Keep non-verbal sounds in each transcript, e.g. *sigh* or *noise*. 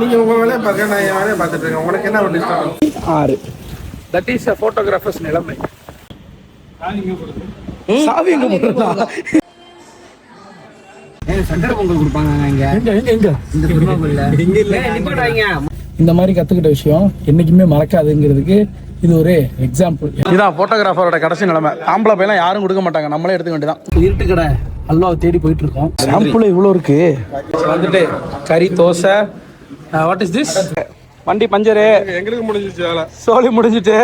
நீங்க உங்க வேலையை பார்க்க நான் என் வேலையை பார்த்துட்டு இருக்கேன். உனக்கு என்ன ஒரு டிஸ்டர்பன்ஸ் ஆறு. தட் இஸ் அ ஃபோட்டோகிராஃபர்ஸ் நிலைமை. சாவி எங்க போடுறதா? சக்கரை பொங்கல் கொடுப்பாங்க இங்க. எங்க எங்க எங்க? இந்த திருமாவூர்ல எங்க இல்ல? நிப்பாட்டாங்க இந்த மாதிரி கத்துக்கிட்ட விஷயம் என்னைக்குமே மறக்காதுங்கிறதுக்கு இது ஒரு எக்ஸாம்பிள் இதான் போட்டோகிராஃபரோட கடைசி நிலைமை. ஆம்பளை பையெல்லாம் யாரும் கொடுக்க மாட்டாங்க. நம்மளே எடுத்துக்க வேண்டியதான் இருட்டு கடை அல்வாவை தேடி போயிட்டு இருக்கோம். சாம்பிள் இவ்வளோ இருக்கு. வந்துட்டு கறி தோசை வாட் இஸ் திஸ் வண்டி பஞ்சரு. எங்களுக்கு முடிஞ்சிச்சு வேலை. சோலி முடிஞ்சிட்டு.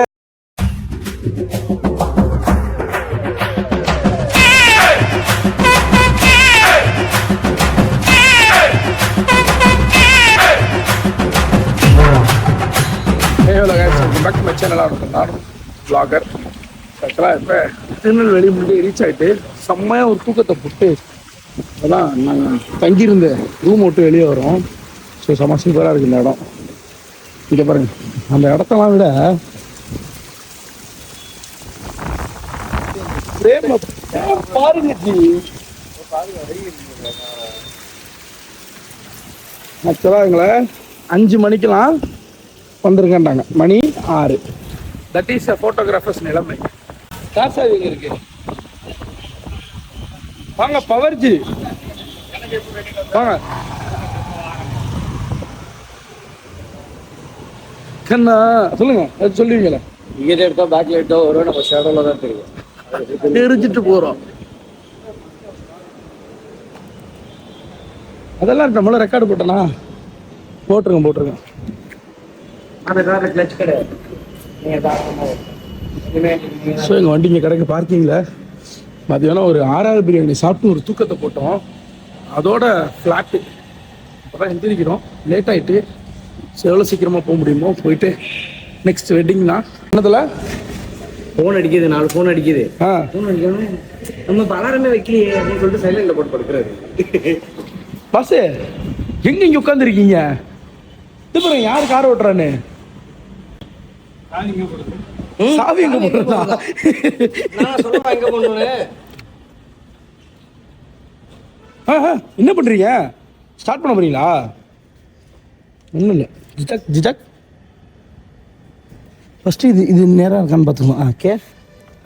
பேக் மை சேனலாக இருக்கும் நானும் ஆக்சுவலாக இப்போ திருநெல்வேலி முன்னாடி ரீச் ஆகிட்டு செம்மையாக ஒரு தூக்கத்தை போட்டு அதான் நாங்கள் தங்கியிருந்த ரூம் விட்டு வெளியே வரோம். ஸோ செம்ம சூப்பராக இருக்குது இந்த இடம். இங்கே பாருங்க அந்த இடத்தெல்லாம் விட பாருங்க ஜி. ஆக்சுவலாக எங்களை அஞ்சு மணிக்கெல்லாம் வந்துருங்கன்றாங்க. மணி ஆறு. தட் இஸ் அ ஃபோட்டோகிராஃபர்ஸ் நிலைமை. காசா எங்க இருக்கு? வாங்க பவர்ஜி வாங்க. கண்ணா சொல்லுங்க அது சொல்லுவீங்களே? இங்க எடுத்தா பேக் லைட்டோ வரும் நம்ம ஷேடோல தான் தெரியும். தெரிஞ்சிட்டு போறோம். அதெல்லாம் நம்மள ரெக்கார்டு போட்டனா? போட்டுருங்க போட்டுருங்க. அந்த கார்ல கிளச் கடை நீங்க தாராளமா இனிமே ஸோ எங்கள் வண்டி இங்கே கிடக்கு பார்க்கிங்கில் மதியானம் ஒரு ஆறாவது பிரியாணி சாப்பிட்டு ஒரு தூக்கத்தை போட்டோம். அதோட ஃப்ளாட்டு இப்போ தான் எந்திரிக்கிறோம். லேட் ஆகிட்டு ஸோ எவ்வளோ சீக்கிரமாக போக முடியுமோ போயிட்டு நெக்ஸ்ட் வெட்டிங்னா என்னதில்? போன் அடிக்குது நாலு போன் அடிக்குது. ஆ. போன் அடிக்கணும் நம்ம பலாரமே வைக்கலையே அப்படின்னு சொல்லிட்டு சைலண்ட்ல போட்டு படுக்கிறாரு. பஸ்ஸு எங்க இங்கே உட்காந்துருக்கீங்க இது பாருங்க யார் கார் ஓட்டுறான்னு? சாவி எங்க போடுறதா? என்ன பண்றீங்க? ஸ்டார்ட் பண்ண போறீங்களா? ஒன்றும் இல்லை. ஜிஜாக் ஜிஜாக் ஃபஸ்ட்டு இது இது நேராக இருக்கான்னு பார்த்துக்கலாம் ஆ கே.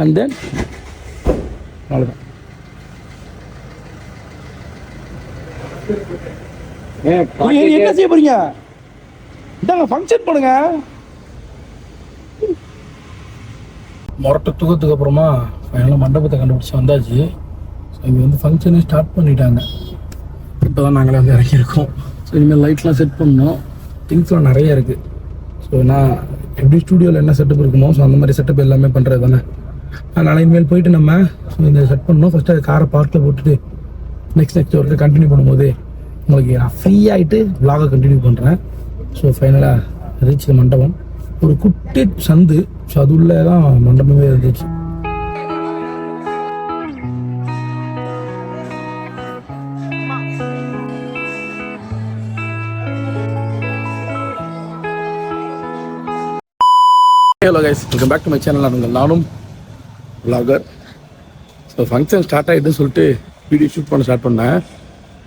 அண்ட் தென் அவ்வளோதான் என்ன செய்ய போறீங்க? இந்தாங்க ஃபங்க்ஷன் பண்ணுங்க முரட்டு தூக்கத்துக்கு அப்புறமா ஃபைனலாக மண்டபத்தை கண்டுபிடிச்சி வந்தாச்சு. ஸோ இங்கே வந்து ஃபங்க்ஷனே ஸ்டார்ட் பண்ணிட்டாங்க. இப்போ தான் நாங்களே வந்து இறங்கியிருக்கோம். ஸோ இனிமேல் லைட்லாம் செட் பண்ணோம் திங்ஸ்லாம் நிறைய இருக்குது ஸோ நான் எப்படி ஸ்டூடியோவில் என்ன செட்டப் இருக்குமோ ஸோ அந்த மாதிரி செட்டப் எல்லாமே பண்ணுறது தானே. அதனால் இனிமேல் போயிட்டு நம்ம ஸோ இந்த செட் பண்ணோம் ஃபஸ்ட்டு அது காரை பார்க்கில் போட்டுட்டு நெக்ஸ்ட் நெக்ஸ்ட் ஒர்க்கு கண்டினியூ பண்ணும்போது உங்களுக்கு நான் ஃப்ரீ ஆகிட்டு vlog-அ கண்டினியூ பண்ணுறேன் ஸோ ஃபைனலாக ரீச் மண்டபம். ஒரு குட்டி சந்து ஸோ அது உள்ளே தான் மண்டபமே இருந்துச்சு. Hello guys welcome back to my channel நான் நானும் vlogger. ஸோ ஃபங்க்ஷன் ஸ்டார்ட் ஆகிடுதுன்னு சொல்லிட்டு வீடியோ ஷூட் பண்ண ஸ்டார்ட் பண்ணேன்.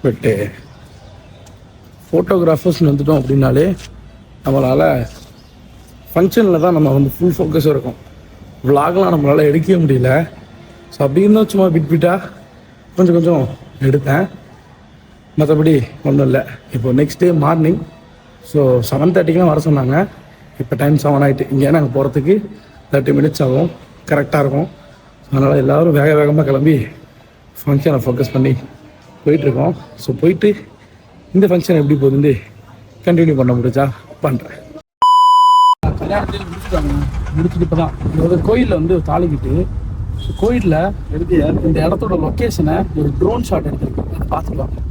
பட்டு ஃபோட்டோகிராஃபர்ஸ்னு eh, வந்துட்டோம் அப்படின்னாலே நம்மளால் ஃபங்க்ஷனில் தான் நம்ம வந்து ஃபுல் ஃபோக்கஸ் இருக்கும். Vlogலாம் நம்மளால் எடுக்கவே முடியல. ஸோ அப்படி இருந்தால் சும்மா பிட் பிட்டாக கொஞ்சம் கொஞ்சம் எடுத்தேன். மற்றபடி ஒன்றும் இல்லை. இப்போ next day morning so seven தேர்ட்டிக்கெலாம் வர சொன்னாங்க. இப்போ டைம் செவன் ஆகிட்டு இங்கே நாங்கள் போகிறதுக்கு தேர்ட்டி மினிட்ஸ் ஆகும். கரெக்டாக இருக்கும். அதனால் எல்லோரும் வேக வேகமாக கிளம்பி ஃபங்க்ஷனை ஃபோக்கஸ் பண்ணி போயிட்டுருக்கோம். ஸோ போயிட்டு இந்த ஃபங்க்ஷன் எப்படி போகுதுன்னு கண்டினியூ பண்ண முடிஞ்சா பண்ணுறேன் கல்யாணத்தில் முடிச்சுட்டாங்க. முடிச்சுட்டு இப்போ தான் அதாவது கோயிலில் வந்து தாளிக்கிட்டு கோயிலில் இந்த இடத்தோட லொக்கேஷனை ஒரு ட்ரோன் ஷாட் எடுத்துருக்கு அதை பார்த்துட்டு வாங்க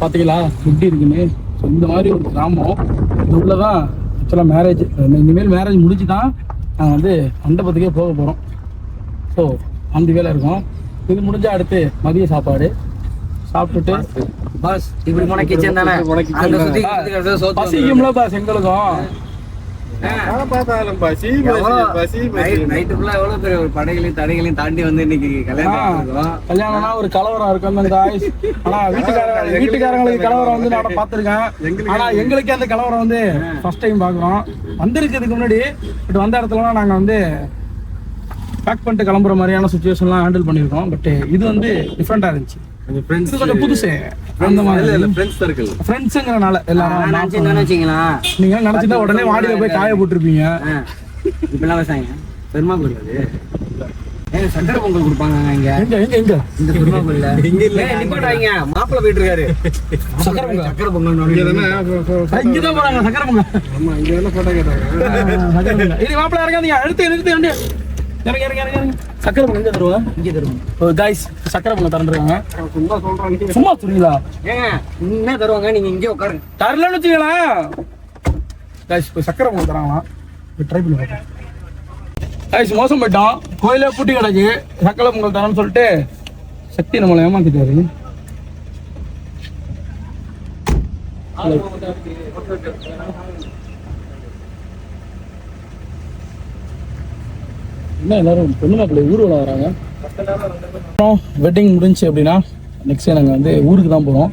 பார்த்தீங்களா எப்படி இருக்குன்னு ஸோ இந்த மாதிரி ஒரு கிராமம். இது உள்ள தான் ஆக்சுவலாக மேரேஜ் இனிமேல் மேரேஜ் முடிச்சு தான் நாங்கள் வந்து மண்டபத்துக்கே போக போகிறோம் ஸோ அந்த வேலை இருக்கும். இது முடிஞ்சா அடுத்து மதிய சாப்பாடு. சாப்பிட்டுட்டு பாஸ். இப்படி கிச்சன் தானே? பசிக்கும்ல பாஸ் எங்களுக்கும். பார்த்தாலும் பசி பசி பசி பசி நைட்டு ஃபுல்லா எவ்வளவு பெரிய ஒரு படைகளையும் தடைகளையும் தாண்டி வந்து இன்னைக்கு கல்யாணம். கல்யாணம்னா ஒரு கலவரம் இருக்கும். ஆனா வீட்டுக்காரங்க வீட்டுக்காரங்களுக்கு கலவரம் வந்து நான் பார்த்திருக்கேன். ஆனா எங்களுக்கு அந்த கலவரம் வந்து ஃபர்ஸ்ட் டைம் பார்க்குறோம். வந்திருக்கிறதுக்கு முன்னாடி பட் வந்த இடத்துலலாம் நாங்க வந்து பேக் பண்ணிட்டு கிளம்புற மாதிரியான சுச்சுவேஷன்லாம் ஹேண்டில் பண்ணியிருக்கோம். பட் இது வந்து டிஃப்ரெண்டா இருந்துச்சு. கொஞ்சம் புதுசு. அந்த மாதிரி. ஃப்ரெண்ட்ஸ் சர்க்கிள் ஃப்ரெண்ட்ஸுங்கிறனால நான் எல்லாரும் நினைச்சிருந்தேன்னு வச்சுங்களா நீங்க நினைச்சிட்டா உடனே வாடியில போய் காய போட்டிருப்பீங்க. பெருமா ஏங்க சக்கரை பொங்கல் கொடுப்பாங்க இங்க எங்க எங்க எங்க? இந்த பெருமா கோயில்ல. ஏய், நிப்பாட்டாங்க மாப்பிள்ளை போயிட்டு இருக்காரு சக்கரை பொங்கல். சக்கரை பொங்கல் இங்கதான்? போறாங்க சக்கரை பொங்கல். ஆமா இங்க என்ன போட்டோ கேட்டாங்க இது மாப்பிள்ள இறங்காதீங்க. அடுத்து நிறுத்து வண்டி இறங்க இறங்க இறங்க இறங்க. சக்கரை பொங்கல் எங்க தருவா? இங்க தருவோம். காய்ஸ் சக்கரை பொங்கல் தரந்துருக்காங்க சும்மா சொல்றாங்க சும்மா சொல்றீங்களா? ஏங்க என்ன தருவாங்க? நீங்க இங்கே உட்காருங்க. தரலன்னு வச்சுக்கலாம் காய்ஸ் போய் சக்கரை பொங்கல் தராங்களாம். போய் ட்ரை பண்ணி காய்ஸ் மோசம் போயிட்டோம் கோயிலே பூட்டி கிடக்கு. சக்கரை பொங்கல் தரேன்னு சொல்லிட்டு சக்தி நம்மளை ஏமாத்திட்டாரு. என்ன எல்லாரும் பொண்ணு மாப்பிள்ளை ஊர்வலம் வராங்க. அப்புறம் வெட்டிங் முடிஞ்சு அப்படின்னா நெக்ஸ்ட் நாங்கள் வந்து ஊருக்கு தான் போகிறோம்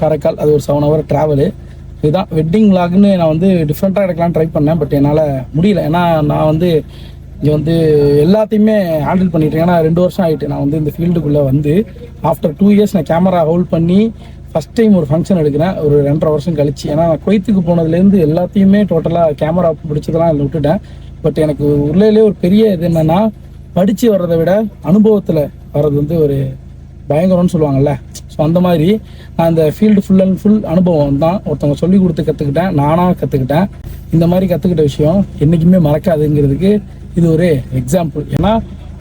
காரைக்கால் அது ஒரு செவன் ஹவர் ட்ராவலு இதுதான் வெட்டிங் லாக்னு நான் வந்து டிஃப்ரெண்ட்டாக எடுக்கலாம்னு ட்ரை பண்ணேன் பட் என்னால் முடியல. ஏன்னா நான் வந்து இங்கே வந்து எல்லாத்தையுமே ஹேண்டில் பண்ணிட்டேன். ஏன்னா ரெண்டு வருஷம் ஆகிட்டு நான் வந்து இந்த ஃபீல்டுக்குள்ளே வந்து ஆஃப்டர் டூ இயர்ஸ் நான் கேமரா ஹோல்ட் பண்ணி ஃபஸ்ட் டைம் ஒரு ஃபங்க்ஷன் எடுக்கிறேன். ஒரு ரெண்டரை வருஷம் கழிச்சு. ஏன்னா நான் கொய்த்துக்கு போனதுலேருந்து எல்லாத்தையுமே டோட்டலாக கேமரா பிடிச்சதெல்லாம் அதில் விட்டுட்டேன். பட் எனக்கு உள்ளே ஒரு பெரிய இது என்னன்னா படித்து வர்றதை விட அனுபவத்தில் வர்றது வந்து ஒரு பயங்கரம்னு சொல்லுவாங்கல்ல. ஸோ அந்த மாதிரி நான் அந்த ஃபீல்டு ஃபுல் அண்ட் ஃபுல் அனுபவம் தான் ஒருத்தவங்க சொல்லி கொடுத்து கற்றுக்கிட்டேன் நானாக கற்றுக்கிட்டேன் இந்த மாதிரி கற்றுக்கிட்ட விஷயம் என்றைக்குமே மறக்காதுங்கிறதுக்கு இது ஒரு எக்ஸாம்பிள் ஏன்னா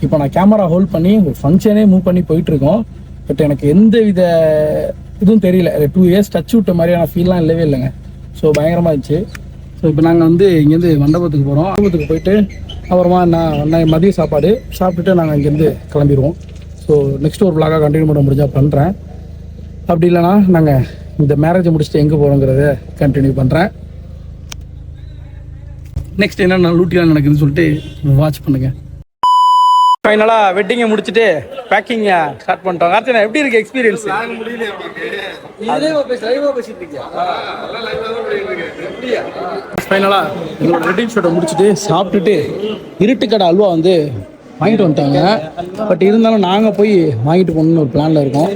இப்போ நான் கேமரா ஹோல்ட் பண்ணி ஒரு ஃபங்க்ஷனே மூவ் பண்ணி போயிட்டுருக்கோம். பட் எனக்கு எந்த வித இதுவும் தெரியல. டூ இயர்ஸ் டச் விட்ட மாதிரியான ஃபீல்லாம் இல்லவே இல்லைங்க. ஸோ பயங்கரமாக இருந்துச்சு. ஸோ இப்போ நாங்கள் வந்து இங்கேருந்து மண்டபத்துக்கு போகிறோம் மண்டபத்துக்கு போயிட்டு அப்புறமா நான் நான் மதிய சாப்பாடு சாப்பிட்டுட்டு நாங்கள் இங்கேருந்து கிளம்பிடுவோம் ஸோ நெக்ஸ்ட் ஒரு vlog-ஆ கண்டினியூ பண்ண முடிஞ்சால் பண்ணுறேன் அப்படி இல்லைன்னா நாங்கள் இந்த மேரேஜை முடிச்சுட்டு எங்கே போகிறோங்கிறத கண்டினியூ பண்ணுறேன் நெக்ஸ்ட் என்னென்ன லூட்டிலாம் நடக்குதுன்னு சொல்லிட்டு வாட்ச் பண்ணுங்க. ஃபைனலாக வெட்டிங்கை முடிச்சுட்டு பேக்கிங் ஸ்டார்ட் பண்ணிட்டோம். அர்ச்சனா எப்படி இருக்கு எக்ஸ்பீரியன்ஸ் ஃபைனலாக எங்களோட வெட்டிங் ஷூட்டை முடிச்சுட்டு சாப்பிட்டுட்டு இருட்டுக்கடை அல்வா வந்து வாங்கிட்டு வந்துட்டாங்க. பட் இருந்தாலும் நாங்கள் போய் வாங்கிட்டு போகணும்னு ஒரு பிளானில் இருக்கோம்.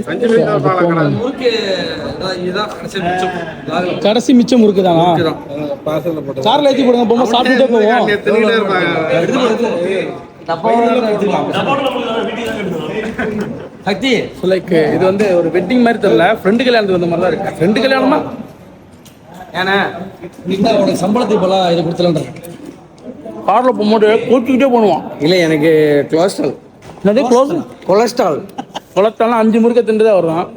கடைசி மிச்சம். முறுக்கு தானா? பார்சல்ல போட்டு காரில் ஏற்றி போடுங்க போகும்போது சாப்பிட்டுட்டே போவோம். சக்தி லைக் இது வந்து ஒரு வெட்டிங் மாதிரி தெரியல. ஃப்ரெண்டு கல்யாணத்துக்கு வந்த மாதிரி தான் இருக்கு. ஃப்ரெண்டு கல்யாணமா? ஏன்னா இந்த உனக்கு சம்பளத்தை இப்பெல்லாம் இது கொடுத்துலன்ற காரில் போகும்போது கூப்பிட்டுக்கிட்டே போடுவான் இல்ல எனக்கு கொலஸ்ட்ரால் என்னது க்ளோஸ் கொலஸ்ட்ரால் குளத்தாலும் அஞ்சு முறுக்க திண்டுதான் வருவான்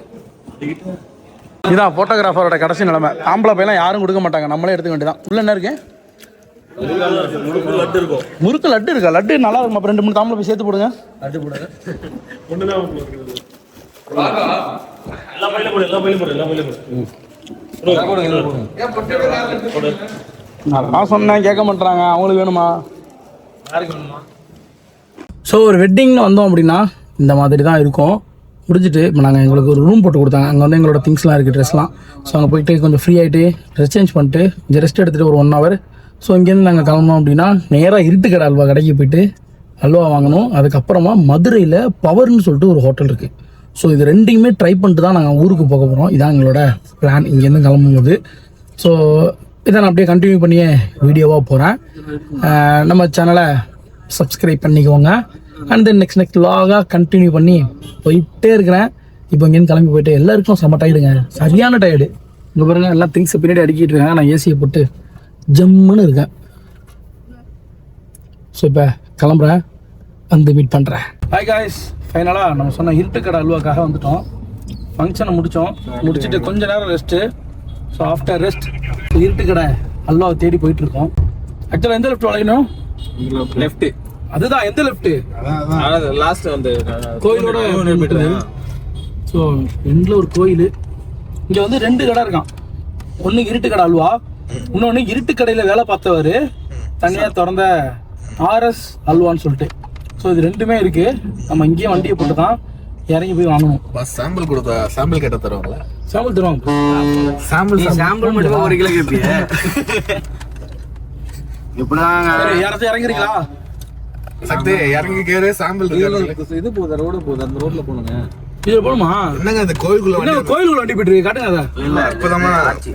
இதான் ஃபோட்டோகிராஃபரோட கடைசி நிலைமை. ஆம்பளை பையெல்லாம் யாரும் கொடுக்க மாட்டாங்க. நம்மளே எடுத்துக்க வேண்டியதான் உள்ள என்ன இருக்கு? முறுக்கு லட்டு இருக்கா? லட்டு நல்லா இருக்குமா? அப்ப ரெண்டு மூணு தாம்பளை போய் சேர்த்து போடுங்க. நான் சொன்னேன் கேட்க மாட்டாங்க அவங்களுக்கு வேணுமா? ஸோ ஒரு வெட்டிங்னு வந்தோம் அப்படின்னா இந்த மாதிரி தான் இருக்கும். முடிஞ்சிட்டு இப்போ நாங்கள் எங்களுக்கு ஒரு ரூம் போட்டு கொடுத்தாங்க. அங்கே வந்து எங்களோட திங்ஸ்லாம் இருக்குது ட்ரெஸ்லாம் ஸோ அங்கே போயிட்டு கொஞ்சம் ஃப்ரீ ஆகிட்டு ட்ரெஸ் சேஞ்ச் பண்ணிட்டு கொஞ்சம் ரெஸ்ட் எடுத்துகிட்டு ஒரு ஒன் ஹவர் ஸோ இங்கேருந்து நாங்கள் கிளம்புனோம் அப்படின்னா நேராக இருட்டுக்கடை அல்வா கடைக்கு போயிட்டு அல்வா வாங்கணும். அதுக்கப்புறமா மதுரையில் பவர்னு சொல்லிட்டு ஒரு ஹோட்டல் இருக்குது ஸோ இது ரெண்டையுமே ட்ரை பண்ணிட்டு தான் நாங்கள் ஊருக்கு போக போகிறோம் இதான் எங்களோட பிளான் இங்கேருந்து கிளம்பும்போது. ஸோ இதை நான் அப்படியே கண்டினியூ பண்ணியே வீடியோவாக போகிறேன் நம்ம சேனலை சப்ஸ்கிரைப் பண்ணிக்கோங்க. அண்ட் தென் நெக்ஸ்ட் நெக்ஸ்ட் லாகாக கண்டினியூ பண்ணி போயிட்டே இருக்கிறேன். இப்போ இங்கேருந்து கிளம்பி போயிட்டு எல்லாருக்கும் செம்ம டயர்டுங்க சரியான டயர்டு இங்கே பாருங்க எல்லாம் திங்ஸ் பின்னாடி அடிக்கிட்டு இருக்காங்க. நான் ஏசியை போட்டு ஜம்முன்னு இருக்கேன். ஸோ இப்போ கிளம்புறேன். வந்து மீட் பண்ணுறேன் ஹாய் காய்ஸ் ஃபைனலாக நம்ம சொன்ன இருட்டுக்கடை அல்வாக்காக வந்துட்டோம். ஃபங்க்ஷனை முடித்தோம் முடிச்சுட்டு கொஞ்ச நேரம் ரெஸ்ட்டு ஸோ ஆஃப்டர் ரெஸ்ட் இருட்டு கடை அல்வாவை தேடி போயிட்டு இருக்கோம் ஆக்சுவலாக எந்த லெஃப்ட் வளைக்கணும் லெஃப்ட் அதுதான் எந்த லெஃப்ட் லாஸ்ட் வந்து கோயிலோட ஸோ எண்டில் ஒரு கோயில். இங்கே வந்து ரெண்டு கடை இருக்கான். ஒன்று இருட்டு கடை அல்வா. இன்னொன்று இருட்டு கடையில் வேலை பார்த்தவர். தனியாக திறந்த ஆர்எஸ் அல்வான்னு சொல்லிட்டு. ஸோ இது ரெண்டுமே இருக்கு. நம்ம இங்கேயே வண்டியை போட்டு தான் இறங்கி போய் வாங்கணும். சாம்பிள் கொடுத்தா சாம்பிள் கேட்ட தருவாங்களா? சாம்பிள் தருவாங்க. சாம்பிள் சாம்பிள் மட்டும் ஒரு கிலோ கேட்பிய இப்படிதான் *laughs* யாராச்சும் இறங்குறீங்களா சக்தி இறங்கி கேரு சாம்பிள் இது போகுது ரோடு போகுது. அந்த ரோட்ல போனுங்க இது போடுமா என்னங்க அந்த கோயிலுக்குள்ள என்ன கோயிலுக்குள்ள வண்டி போயிட்டு இருக்கு காட்டுங்க அதை. இல்ல இப்பதாமா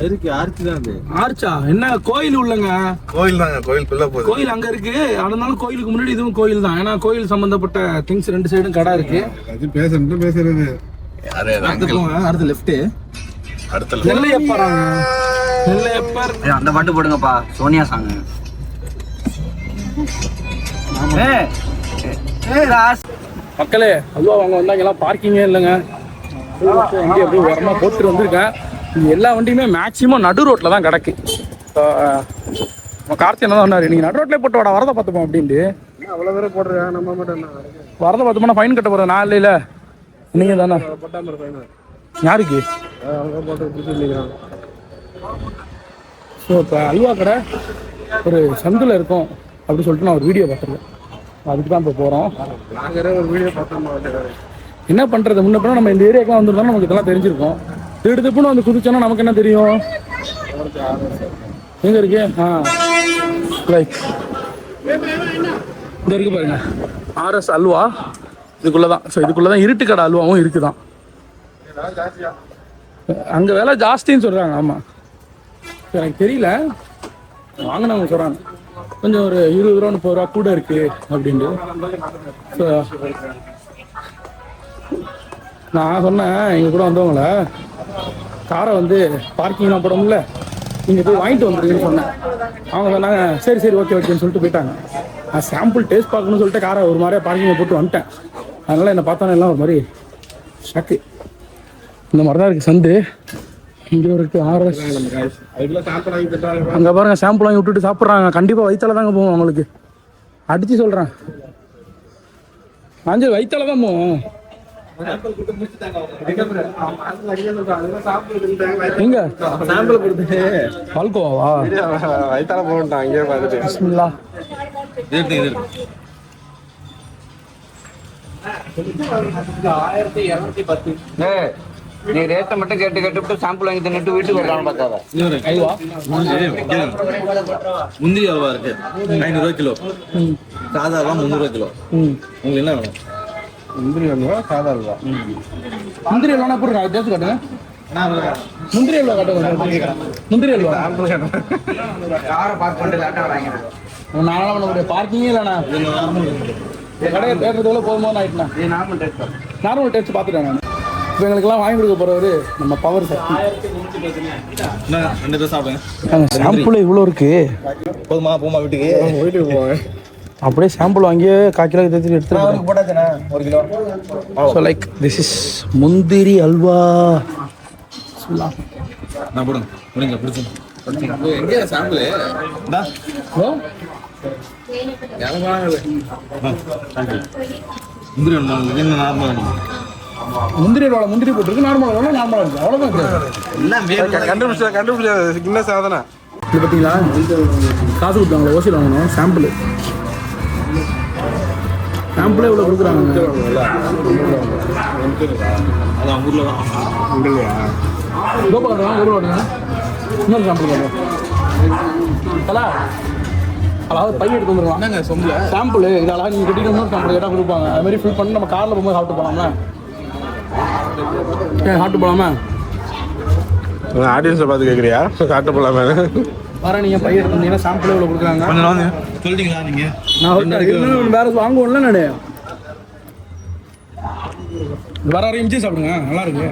இருக்கு ஆர்ச்சி தான் அது. ஆர்ச்சா? என்ன கோயில் உள்ளங்க? கோயில் தாங்க கோயிலுக்குள்ள போகுது. கோயில் அங்க இருக்கு. அதனால கோயிலுக்கு முன்னாடி இதுவும் கோயில் தான். ஏன்னா கோயில் சம்பந்தப்பட்ட திங்ஸ் ரெண்டு சைடும் கடை இருக்கு. அது பேசுறது பேசுறது. யாரு அடுத்து லெஃப்ட் அடுத்த நெல்லையப்பறாங்க நெல்லையப்பர். அந்த பாட்டு போடுங்கப்பா. சோனியா சாங் மக்களே அதுவா அவங்க வந்தாங்கலாம் பார்க்கிங்கே இல்லைங்க. எங்கேயும் அப்படியே உரமா போட்டு வந்திருக்கேன். எல்லா வண்டியுமே மேக்ஸிமம் நடு ரோட்டில் தான் கிடக்கு. கார்த்தி என்ன சொன்னார்? நீங்கள் நடு ரோட்லேயே போட்டு வாடா வரதை பார்த்துப்போம் அப்படின்ட்டு. அவ்வளவு பேரை போடுறேன் நம்ம மட்டும் வரதை பார்த்தோம்னா ஃபைன் கட்ட போகிறேன் நான் இல்லைல்ல நீங்கள் தானே? யாருக்கு? ஸோ இப்போ அல்வா கடை ஒரு சந்தில் இருக்கும். அப்படின்னு சொல்லிட்டு நான் ஒரு வீடியோ பார்த்துருக்கேன். அதுக்கு தான் இப்போ போகிறோம் என்ன பண்ணுறது முன்ன பின்ன நம்ம இந்த ஏரியாக்கெலாம் வந்திருந்தோம் நமக்கு இதெல்லாம் தெரிஞ்சிருக்கும். திடுப்புன்னு வந்து குதிச்சோன்னா நமக்கு என்ன தெரியும்? எங்கே இருக்கு? ஆ. லைக் இந்த இருக்கு பாருங்க. ஆர்எஸ் அல்வா. இதுக்குள்ளே தான் ஸோ இதுக்குள்ளே தான் இருட்டு கடை அல்வாவும் இருக்குதான். அங்கே விலை ஜாஸ்தின்னு சொல்கிறாங்க ஆமாம் எனக்கு தெரியல. வாங்கினவங்க சொல்கிறாங்க கொஞ்சம் ஒரு இருபது ரூபா முப்பது ரூபா கூட இருக்கு அப்படின்ட்டு. ஸோ நான் சொன்னேன் எங்கள் கூட வந்தவங்கள காரை வந்து பார்க்கிங்லாம் போட முடியல நீங்கள் போய் வாங்கிட்டு வந்துருங்கன்னு சொன்னேன். அவங்க சொன்னாங்க சரி சரி ஓகே ஓகேன்னு சொல்லிட்டு போயிட்டாங்க. நான் சாம்பிள் டேஸ்ட் பார்க்கணும்னு சொல்லிட்டு காரை ஒரு மாதிரியே பார்க்கிங்கை போட்டு வந்துட்டேன். அதனால் என்னை பார்த்தோன்னே எல்லாம் ஒரு மாதிரி ஷாக்கு இந்த மாதிரி தான் இருக்குது சந்து. இங்கே ஒரு இருக்குது ஆர்எஸ் அங்கே பாருங்க சாம்பிள் வாங்கி விட்டுட்டு சாப்பிட்றாங்க. கண்டிப்பாக வயிற்றால தாங்க போவோம் அவங்களுக்கு. அடித்து சொல்கிறேன் அஞ்சு வயிற்றால தான் போவோம். எங்க? சாம்பிள் கொடுத்து பால்கோவாவா? வயிற்றால போகட்டான் அங்கேயே பார்த்துட்டு பிஸ்மில்லா நீ ரேட்டை மட்டும் கேட்டு கேட்டு சாம்பிள் வாங்கி தின்னுட்டு வீட்டுக்கு வரலாம்னு பார்த்தாவ முந்திரி அல்வா இருக்கு. ஐநூறுவா கிலோ. சாதா அல்வா முந்நூறுவா கிலோ. உங்களுக்கு என்ன வேணும்? முந்திரி அல்வா சாதா அல்வா. முந்திரி எல்லாம் எப்படி இருக்கு டேஸ்ட் காட்டுங்க. முந்திரி அல்வா காட்டுங்க முந்திரி அல்வா? காரை பார்க் பண்ணிட்டு லேட்டாக வராங்க நானும் பார்க்கிங்கே இல்லைண்ணா. இந்த கடையை தேடுறதுக்குள்ள போதுமோன்னு ஆயிட்டுண்ணா. நார்மல் டேஸ்ட் நார்மல் டேஸ்ட் பார்த்துட்டேன் நான். இப்போ எங்களுக்கெல்லாம் வாங்கி கொடுக்க போகிறவர் நம்ம பவர் சக்தி என்ன ரெண்டு பேர் சாப்பிடுங்க சாம்பிள் இவ்வளோ இருக்கு. போதுமா போமா வீட்டுக்கு. வீட்டுக்கு போவேன் அப்படியே சாம்பிள் வாங்கி கால் கிலோ தேத்தி எடுத்துட்டு போட்டாச்சுண்ணா ஒரு kilo. So like this is முந்திரி அல்வா. நான் போடுங்க முடிங்க பிடிச்சி. எங்கே சாம்பிள் முந்திரி நார்மல் முந்திரி அல்வா முந்திரி போட்டுருக்கு நார்மல் அல்வா நார்மல் அல்வா அவ்வளோதான் கண்டுபிடிச்சா கண்டுபிடிச்சா சின்ன சாதனை. இது பார்த்தீங்களா காசு கொடுத்தாங்களா ஓசியில் வாங்கணும் சாம்பிள் சாம்பிளே இவ்வளோ கொடுக்குறாங்க? அது அவங்க ஊரில் தான். இல்லையா கோபா காட்டுங்க கோபா காட்டுங்க இன்னொரு சாம்பிள் தலா அதாவது பையன் எடுத்து வந்துருவான். என்னங்க சொம்பல? சாம்பிள் இது அழகா நீங்கள் கட்டிட்டு இன்னொரு சாம்பிள் கேட்டால் கொடுப்பாங்க. அது மாதிரி ஃபில் பண்ணி நம்ம காரில் போகும்போது சாப்பிட்டு போகலாமா ஏன் சாப்பிட்டு போகலாமா ஆடியன்ஸை பார்த்து கேட்குறியா காட்ட போலாமே? வர நீங்கள் பையன் எடுத்து வந்தீங்கன்னா சாம்பிள் இவ்வளோ கொடுக்குறாங்க. கொஞ்சம் நாள் சொல்லிட்டீங்களா நீங்கள் நான் இன்னும் வேற வாங்குவோம்ல நானு. வர வர இமிச்சு சாப்பிடுங்க நல்லா இருக்கு.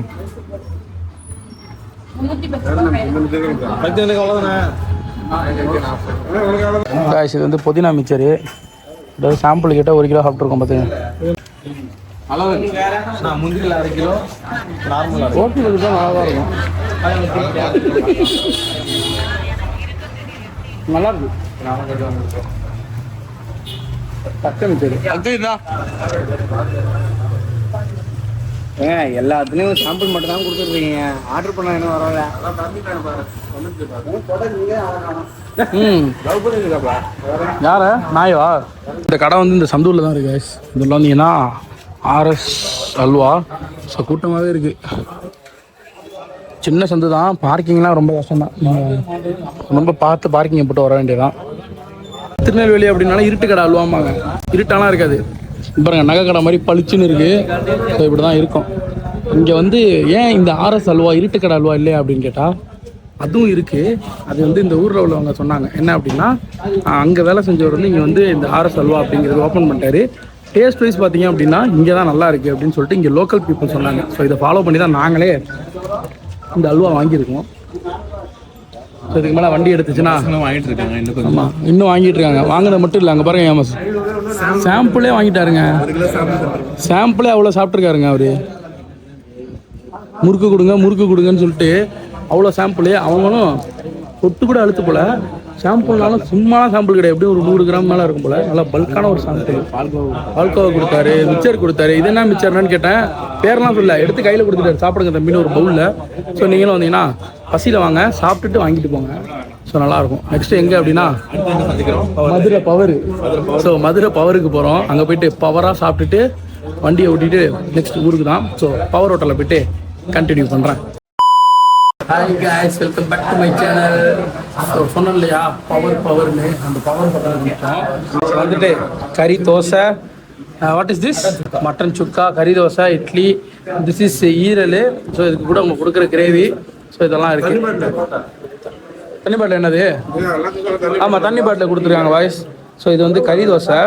இது வந்து புதினா மிச்சரு அதாவது சாம்பிள் கேட்டால் ஒரு கிலோ சாப்பிட்ருக்கோம் பார்த்துங்க அளவு நான் முந்திரியில் அரை கிலோ நார்மல் ஓகே தான் நல்லா தான் இருக்கும். நல்லா இருக்கு. டக்குன்னு தெரியும் ஏங்க எல்லாத்துலேயும் சாம்பிள் மட்டும் தான் கொடுத்துருக்கீங்க. ஆர்டர் பண்ண என்ன வரல. ம். யார? நாயவா? இந்த கடை வந்து இந்த சந்தூரில் தான் இருக்கு. இதில் வந்தீங்கன்னா ஆர்எஸ் அல்வா. ஸோ கூட்டமாகவே இருக்குது சின்ன சந்து தான். பார்க்கிங்லாம் ரொம்ப கஷ்டம்தான். ரொம்ப பார்த்து பார்க்கிங்கை போட்டு வர வேண்டியதான் திருநெல்வேலி அப்படின்னால இருட்டு கடை அல்வாம்பாங்க. இருட்டாலாம் இருக்காது. பாருங்க நகை கடை மாதிரி பளிச்சுன்னு இருக்குது ஸோ இப்படி தான் இருக்கும். இங்கே வந்து ஏன் இந்த ஆர்எஸ் அல்வா இருட்டு கடை அல்வா இல்லையா அப்படின்னு கேட்டால் அதுவும் இருக்குது அது வந்து இந்த ஊரில் உள்ளவங்க சொன்னாங்க. என்ன அப்படின்னா அங்கே வேலை செஞ்சவர் வந்து இங்கே வந்து இந்த ஆர்எஸ் அல்வா அப்படிங்கிறது ஓப்பன் பண்ணிட்டாரு. டேஸ்ட் வைஸ் பார்த்தீங்க அப்படின்னா இங்கே தான் நல்லா இருக்குது அப்படின்னு சொல்லிட்டு இங்கே லோக்கல் பீப்புள் சொன்னாங்க. ஸோ இதை ஃபாலோ பண்ணி தான் நாங்களே இந்த அல்வா வாங்கியிருக்கோம். ஸோ இதுக்கு மேலே வண்டி எடுத்துச்சுன்னா வாங்கிட்டு இருக்காங்க இன்னும் ஆமாம் இன்னும் வாங்கிட்டு இருக்காங்க. வாங்கினது மட்டும் இல்லை அங்கே பாருங்க ஏமாஸ் சாம்பிளே வாங்கிட்டாருங்க. சாம்பிளே அவ்வளோ சாப்பிட்ருக்காருங்க அவரு. முறுக்கு கொடுங்க முறுக்கு கொடுங்கன்னு சொல்லிட்டு அவ்வளோ சாம்பிள் அவங்களும் தொட்டு கூட அழுத்து போல சாம்பிள்னாலும் சும்மா சாம்பிள் கிடையாது. எப்படியும் ஒரு நூறு கிராம் மேலே இருக்கும் போல. நல்லா பல்கான ஒரு சாம்பிள் பால்கோவா கொடுத்தாரு மிச்சர் கொடுத்தாரு. இது என்ன மிச்சர்னு கேட்டேன். பேர்லாம் சொல்ல எடுத்து கையில் கொடுத்துட்டாரு. சாப்பிடுங்க தம்பின்னு ஒரு பவுலில் ஸோ நீங்களும் வந்தீங்கன்னா பசியில் வாங்க. சாப்பிட்டுட்டு வாங்கிட்டு போங்க. ஸோ நல்லாயிருக்கும். நெக்ஸ்ட் எங்கே அப்படின்னா மதுரை பவர் ஸோ மதுரை பவருக்கு போகிறோம் அங்கே போயிட்டு பவராக சாப்பிட்டுட்டு வண்டியை ஓட்டிட்டு நெக்ஸ்ட் ஊருக்கு தான். ஸோ பவர் ஹோட்டலில் போயிட்டு கண்டினியூ பண்ணுறேன் hi guys welcome back to my channel so சொன்னோம் இல்லையா பவர் பவர்னு அந்த பவர் ஹோட்டல் வந்துட்டு கறி dosa. What is this mutton chukka kari dosa idli. This is eeral. So இதுக்கு கூட அவங்க கொடுக்குற கிரேவி ஸோ இதெல்லாம் இருக்கு. தண்ணி பாட்டில் என்னது? ஆமாம் தண்ணி பாட்டில் கொடுத்துருக்காங்க வாய்ஸ் ஸோ இது வந்து கறி தோசை.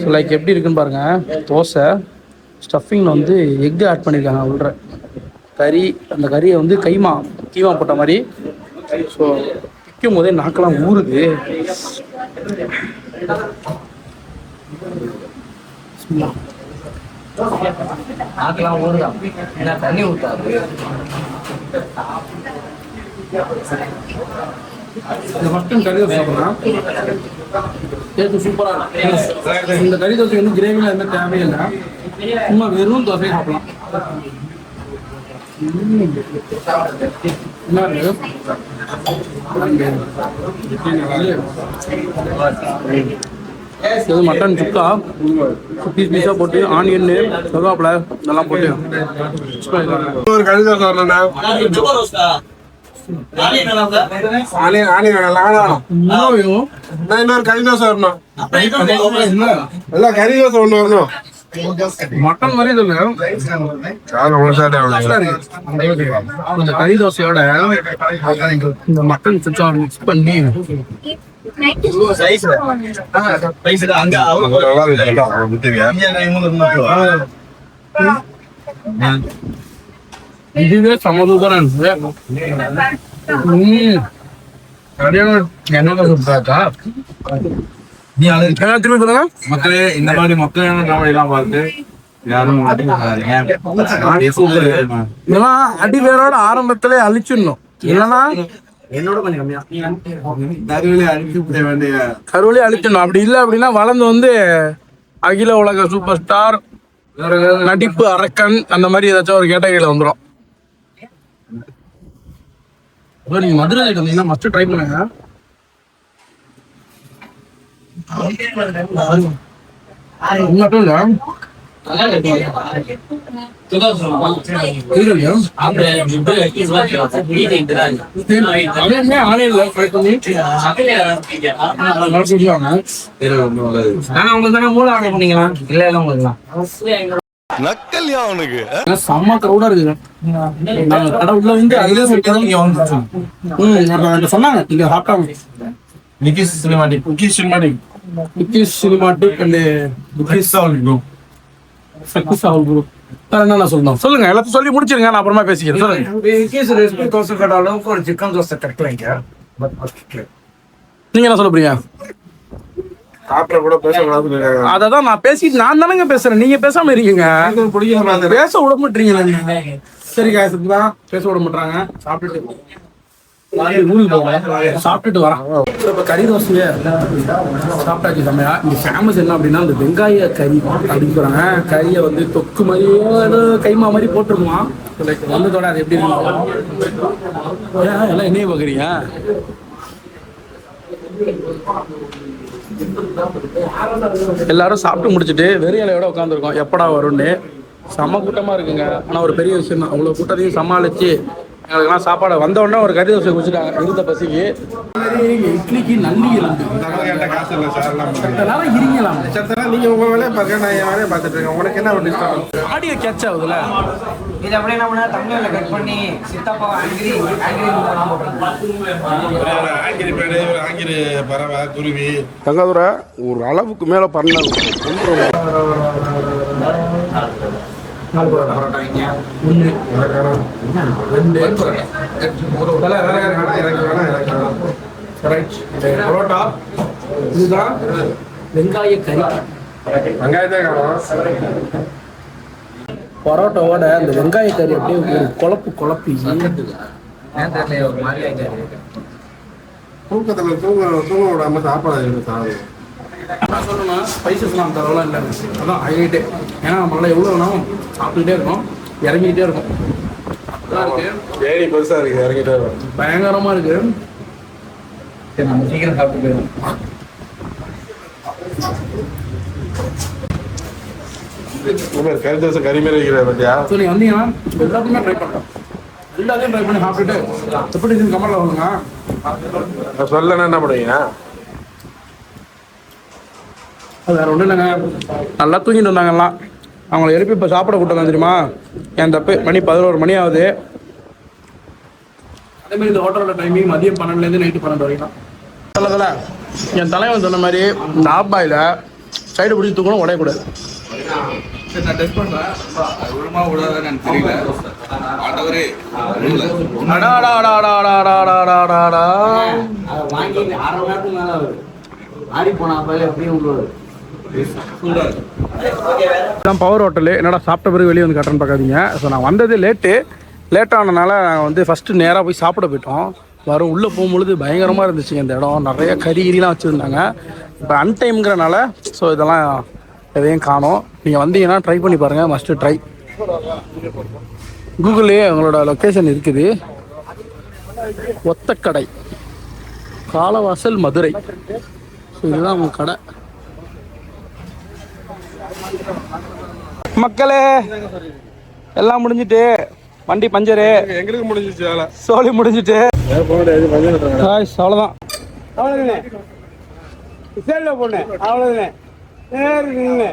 ஸோ லைக் எப்படி இருக்குன்னு பாருங்க. தோசை. ஸ்டஃபிங்கில் வந்து எக்கு ஆட் பண்ணியிருக்காங்க உள்ள கறி அந்த கறியை வந்து கைமா கீமா போட்ட மாதிரி. ஸோ விற்கும் போதே நாக்கெல்லாம் ஊறுது. ஆக்கலாம் ஊறுதான் என்ன தண்ணி ஊத்தாது இந்த மட்டன் கறி தோசை சாப்பிட்றேன். டேஸ்ட் சூப்பராக இந்த கறி தோசை வந்து கிரேவியில் எதுவுமே தேவையில்லை. சும்மா வெறும் தோசையை சாப்பிடலாம்? இது மட்டன் சுக்கா. பீஸ் பீஸாக போட்டு ஆனியன் கருவேப்பிலை இதெல்லாம் போட்டு. ஒரு கழுதை. நான் இன்னொரு கறி தோசை வரணும் எல்லாம் கறி தோசை ஒண்ணு வரணும் மட்டன் மாதிரி சொல்லு. சார் ஒரு சாட்டை இந்த கறி தோசையோட இந்த மட்டன் சுச்சா மிக்ஸ் பண்ணி இதுவே செம சூப்பரா இருந்துச்சு ம். திரும்பி சொல்லுங்க. மக்களே இந்த மாதிரி எல்லாம் பார்த்து இதெல்லாம் அடிவேரோட ஆரம்பத்திலே அழிச்சிடணும். இல்லைன்னா என்னோட கொஞ்சம் கம்மியா. வேண்டிய கருவிலே அழிச்சிடணும். அப்படி இல்லை அப்படின்னா வளர்ந்து வந்து அகில உலக சூப்பர் ஸ்டார் நடிப்பு அரக்கன் அந்த மாதிரி ஏதாச்சும் ஒரு கேட்டகரியில் வந்துடும் நீங்க மதுரை வந்தீங்கன்னா மஸ்ட் ட்ரை பண்ணுங்க இது மட்டும் இல்ல இதுலயா? அதேமே ஆன்லைன்ல ட்ரை பண்ணி நல்லா சொல்லுவாங்க ஆனா உங்களுக்கு தானே மூளை ஆர்டர் பண்ணீங்களா இல்ல இல்ல உங்களுக்கு நக்கல்யா அவனுக்கு செம்ம க்ரௌடா இருக்குது நாங்க கடை உள்ள வந்து அதுல சொன்னாங்க இங்க சாப்பிட்டாங்க. Nikki's cinematic cookies cinematic. Cookies cinematic and Nikki's சால் குரூப் சக்சஸ் ஆகுல் குரூப் வேற என்ன சொல்லணும்? சொல்லுங்க எல்லாத்தையும் சொல்லி முடிச்சிருங்க நான் அப்புறமா பேசிக்கிறேன். சொல்லுங்க. தோசை கடை அளவுக்கு ஒரு சிக்கன் தோசை பட் நீங்க என்ன சொல்ல போறீங்க? சாப்பிட கூட பேசக்கூடாதுன்னு இருக்காங்க. அதை தான் நான் பேசிட்டு நான் தானேங்க பேசுறேன். நீங்க பேசாம இருக்கீங்க பேச விட மாட்டீங்களா சரி பேச விட மாட்டாங்க சாப்பிட்டுட்டு போவேன் சாப்பிட்டுட்டு வரேன். ஸோ இப்போ கறி தோசையை சாப்பிட்டாச்சு செம்மையா. இங்கே ஃபேமஸ் என்ன அப்படின்னா அந்த வெங்காய கறி அப்படின்னு சொல்கிறாங்க கறியை வந்து தொக்கு மாதிரியே ஏதோ கைமா மாதிரி போட்டுருக்குமா லைக் வந்ததோட அது எப்படி இருக்கும் ஏன் எல்லாம் என்னைய பார்க்குறீங்க எல்லாரும் சாப்பிட்டு முடிச்சுட்டு வெறும் இலையோட உட்காந்துருக்கோம் எப்படா வரும்னு. செம்ம கூட்டமாக இருக்குங்க. ஆனால் ஒரு பெரிய விஷயம் தான் அவ்வளோ கூட்டத்தையும் சமாளித்து எங்களுக்கெல்லாம் சாப்பாடு வந்த உடனே ஒரு கறி தோசை குடிச்சிட்டாங்க இருந்த பசிக்கு. இட்லிக்கு நல்லி எலும்பு என்கிட்ட காசு இல்லை சார் இருங்கலாம் சத்தனா நீங்க உங்க வேலையை பாருங்க நான் என் வேலையை பார்த்துட்டு இருக்கேன். உங்களுக்கு என்ன ஒரு டிஸ்டர்பன்ஸ் ஆடியோ கேட்ச் ஆகுதுல்ல இது அப்படியே நம்ம தமிழ்ல கட் பண்ணி சித்தப்பா ஆங்கிரி ஆங்கிரி ஆங்கிரி பேடு ஒரு ஆங்கிரி பறவை குருவி தங்காதுரை ஒரு அளவுக்கு மேலே பண்ண பரோட்டா பரோட்டா இங்கே ஒன்று ரெண்டு பரோட்டா. இதுதான் வெங்காய கறி. வெங்காயத்தை பரோட்டாவோட அந்த வெங்காய கறி அப்படியே ஒரு குழப்பு குழப்பி. தூக்கத்தில் தூங்க தூங்க விடாம சாப்பாடு சாப்பிடுது நான் சொல்லணும்னா ஸ்பைசஸ்லாம் அந்த அளவுலாம் இல்லை. அதான் ஹைலைட்டே ஏன்னா நம்மளால எவ்வளோ வேணாலும் சாப்பிட்டுக்கிட்டே இருக்கோம். இறங்கிக்கிட்டே இருக்கும். அதான் இருக்கு. ஏணி பெருசா இருக்கு இறங்கிட்டே வரும். பயங்கரமா இருக்கு. சரி நம்ம சீக்கிரம் சாப்பிட்டு போயிடும் கறி தோசை கறி மாதிரி வைக்கிற பத்தியா? ஸோ நீங்கள் வந்தீங்கன்னா எல்லாத்தையுமே ட்ரை பண்ணுறோம் எல்லாத்தையும் ட்ரை பண்ணி சாப்பிட்டுட்டு எப்படி இருக்குன்னு கமெண்ட்ல நான் சொல்லனா என்ன பண்ணுவீங்க? அது வேறு ஒன்றும் இல்லைங்க. நல்லா தூங்கிட்டு இருந்தாங்கலாம் அவங்கள எழுப்பி இப்போ சாப்பிட கூட்டம் தெரியுமா? என் தப்பு. மணி பதினோரு மணி ஆகுது. அதேமாதிரி இந்த ஹோட்டலோட டைமிங் மதியம் பன்னெண்டுலேருந்து நைட்டு பன்னெண்டு வரைக்கும் சொல்லதில்ல என் தலைவன் சொன்ன மாதிரி இந்த ஆப்பாயில் சைடு பிடிச்சி தூக்கணும் உடையக்கூடாது நான் டெஸ்ட் பண்ணுறேன் விழுமா விடாதான்னு இதான் பவர் ஹோட்டலு என்னடா சாப்பிட்ட பிறகு வெளியே வந்து கட்டணும்னு பார்க்காதீங்க. ஸோ நான் வந்தது லேட்டு லேட் நாங்கள் வந்து ஃபஸ்ட்டு நேராக போய் சாப்பிட போயிட்டோம். வரும் உள்ளே போகும்பொழுது பயங்கரமாக இருந்துச்சுங்க இந்த இடம். நிறைய கறிகிரிலாம் வச்சுருந்தாங்க. இப்போ அன்டைம்ங்கிறனால ஸோ இதெல்லாம் எதையும் காணோம். நீங்கள் வந்தீங்கன்னா ட்ரை பண்ணி பாருங்கள் மஸ்ட்டு ட்ரை கூகுள்லேயே உங்களோட லொக்கேஷன் இருக்குது. ஒத்தக்கடை. காலவாசல் மதுரை. ஸோ இதுதான் உங்கள் கடை. மக்களே எல்லாம் முடிஞ்சிட்டு வண்டி பஞ்சரு. எங்களுக்கு முடிஞ்சிச்சு வேலை. சோலி முடிஞ்சிட்டு. காய்ஸ், அவ்வளவுதான். அவ்வளவுதானே? பொண்ணு அவ்வளவுதானே? நேரு நின்று